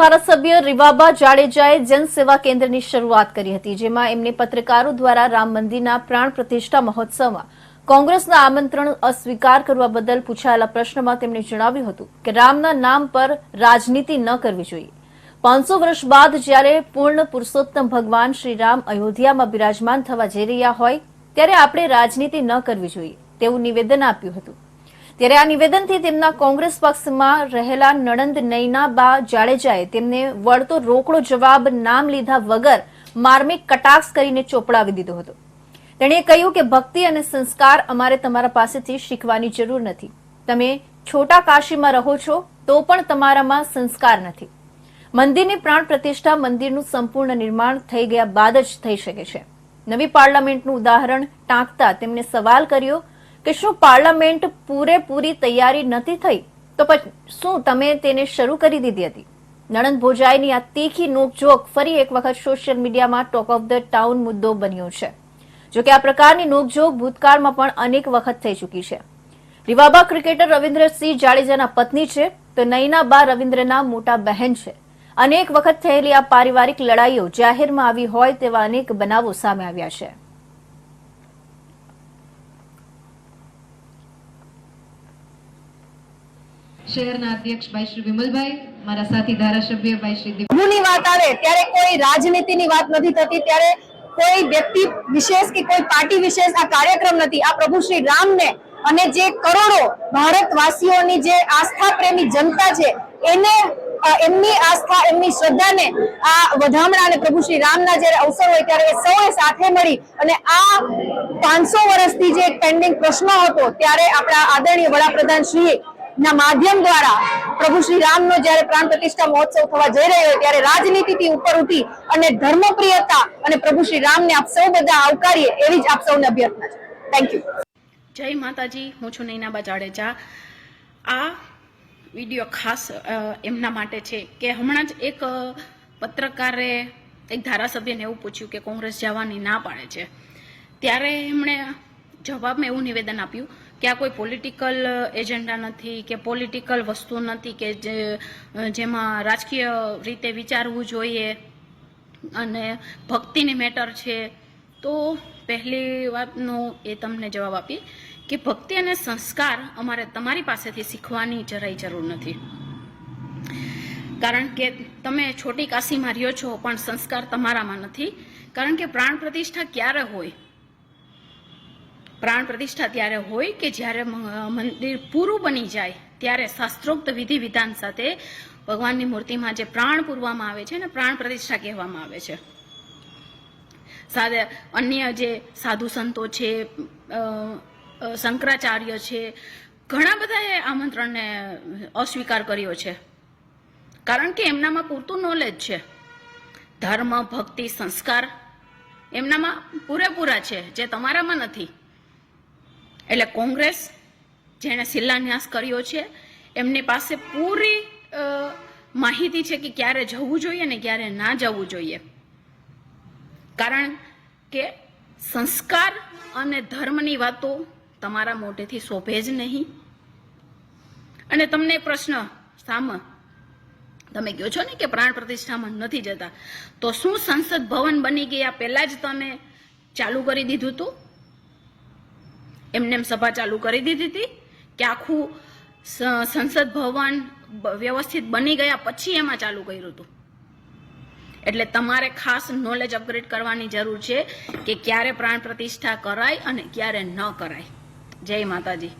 ધારાસભ્ય રીવાબા જાડેજાએ જનસેવા કેન્દ્રની શરૂઆત કરી હતી, જેમાં એમને પત્રકારો દ્વારા રામ મંદિરના પ્રાણ પ્રતિષ્ઠા મહોત્સવમાં કોંગ્રેસના આમંત્રણ અસ્વીકાર કરવા બદલ પૂછાયેલા પ્રશ્નમાં તેમણે જણાવ્યું હતું કે રામના નામ પર રાજનીતિ ન કરવી જોઈએ. પાંચસો વર્ષ બાદ જ્યારે પૂર્ણ પુરુષોત્તમ ભગવાન શ્રી રામ અયોધ્યામાં બિરાજમાન થવા જઈ રહ્યા હોય, ત્યારે આપણે રાજનીતિ ન કરવી જોઈએ, તેવું નિવેદન આપ્યું હતું. ત્યારે આ નિવેદનથી તેમના કોંગ્રેસ પક્ષમાં રહેલા નણંદ નૈનાબા જાડેજાએ તેમને વળતો રોકડો જવાબ નામ લીધા વગર માર્મિક કટાક્ષ કરીને ચોપડાવી દીધો હતો. તેણે કહ્યું કે ભક્તિ અને સંસ્કાર અમારે તમારા પાસેથી શીખવાની જરૂર નથી. તમે છોટા કાશીમાં રહો છો, તો પણ તમારામાં સંસ્કાર નથી. મંદિરની પ્રાણ પ્રતિષ્ઠા મંદિરનું સંપૂર્ણ નિર્માણ થઈ ગયા બાદ જ થઈ શકે છે. નવી પાર્લામેન્ટનું ઉદાહરણ ટાંકતા તેમણે સવાલ કર્યો કે શું પાર્લામેન્ટ પૂરેપૂરી તૈયારી નથી થઈ? તો પછી શું તમે તેને શરૂ કરી દીધી હતી? નણંદ ભોજાઈની આ તીખી નોકઝોક ફરી એક વખત સોશિયલ મીડિયામાં ટોક ઓફ ધ ટાઉન મુદ્દો બન્યો છે. જો કે આ પ્રકારની નોકઝોક ભૂતકાળમાં પણ અનેક વખત થઈ ચૂકી છે. રીવાબા ક્રિકેટર રવિન્દ્રસિંહ જાડેજાના પત્ની છે, તો નૈનાબા રવિન્દ્રના મોટા બહેન છે. અનેક વખત થયેલી આ પારિવારિક લડાઈઓ જાહેરમાં આવી હોય તેવા અનેક બનાવો સામે આવ્યા છે. ભારતવાસીઓની જે આસ્થા પ્રેમી જનતા છે, એને એમની આસ્થા, એમની શ્રદ્ધાને આ વધામણા અને પ્રભુ શ્રી રામના જ્યારે અવસર હોય ત્યારે એ સૌએ સાથે મળી અને આ પાંચસો વર્ષથી જે પેન્ડિંગ પ્રશ્ન હતો, ત્યારે આપણા આદરણીય વડાપ્રધાન શ્રી ના માધ્યમ દ્વારા પ્રભુ શ્રી રામનો જ્યારે પ્રાણ પ્રતિષ્ઠા મહોત્સવ થવા જઈ રહ્યો હોય ત્યારે રાજનીતિથી ઉપર ઉઠી અને ધર્મપ્રિયતા અને પ્રભુ શ્રી રામને આપ સૌ બધા આવકારીએ એવી જ આપ સૌને અભ્યર્થના છે. થેન્ક યુ જય માતાજી, હું છું નૈનાબા જાડેજા આ વીડિયો ખાસ એમના માટે છે કે હમણાં જ એક પત્રકારે એક ધારાસભ્યને એવું પૂછ્યું કે કોંગ્રેસ જવાની ના પાડે છે. ત્યારે એમણે જવાબમાં એવું નિવેદન આપ્યું કે આ કોઈ પોલિટિકલ એજન્ડા નથી, કે પોલિટિકલ વસ્તુ નથી, કે જેમાં રાજકીય રીતે વિચારવું જોઈએ અને ભક્તિની મેટર છે. તો પહેલી વાતનો એ તમને જવાબ આપી કે ભક્તિ અને સંસ્કાર અમારે તમારી પાસેથી શીખવાની જરાય જરૂર નથી. કારણ કે તમે છોટી કાશીમાં રહ્યો છો, પણ સંસ્કાર તમારામાં નથી. કારણ કે પ્રાણ પ્રતિષ્ઠા ક્યારે હોય? પ્રાણ પ્રતિષ્ઠા ત્યારે હોય કે જ્યારે મંદિર પૂરું બની જાય, ત્યારે શાસ્ત્રોક્ત વિધિ વિધાન સાથે ભગવાનની મૂર્તિમાં જે પ્રાણ પૂરવામાં આવે છે ને પ્રાણ પ્રતિષ્ઠા કહેવામાં આવે છે. સાથે અન્ય જે સાધુ સંતો છે શંકરાચાર્ય છે, ઘણા બધાએ આમંત્રણને અસ્વીકાર કર્યો છે. કારણ કે એમનામાં પૂરતું નોલેજ છે. ધર્મ, ભક્તિ, સંસ્કાર એમનામાં પૂરેપૂરા છે, જે તમારામાં નથી. એટલે કોંગ્રેસ જેણે શિલાન્યાસ કર્યો છે, એમની પાસે પૂરી માહિતી છે કે ક્યારે જવું જોઈએ ને ક્યારે ના જવું જોઈએ. કારણ કે સંસ્કાર અને ધર્મની વાતો તમારા મોઢેથી શોભે જ નહીં. અને તમને પ્રશ્ન, સામ, તમે કહો છો ને કે પ્રાણ પ્રતિષ્ઠામાં નથી જતા, તો શું સંસદ ભવન બની ગયા પહેલાં જ તમે ચાલુ કરી દીધું હતું એમને એમ સભા ચાલુ કરી દીધી હતી કે આખું સંસદ ભવન વ્યવસ્થિત બની ગયા પછી એમાં ચાલુ કર્યું હતું. એટલે તમારે ખાસ નોલેજ અપગ્રેડ કરવાની જરૂર છે કે ક્યારે પ્રાણ પ્રતિષ્ઠા કરાય અને ક્યારે ન કરાય. જય માતાજી.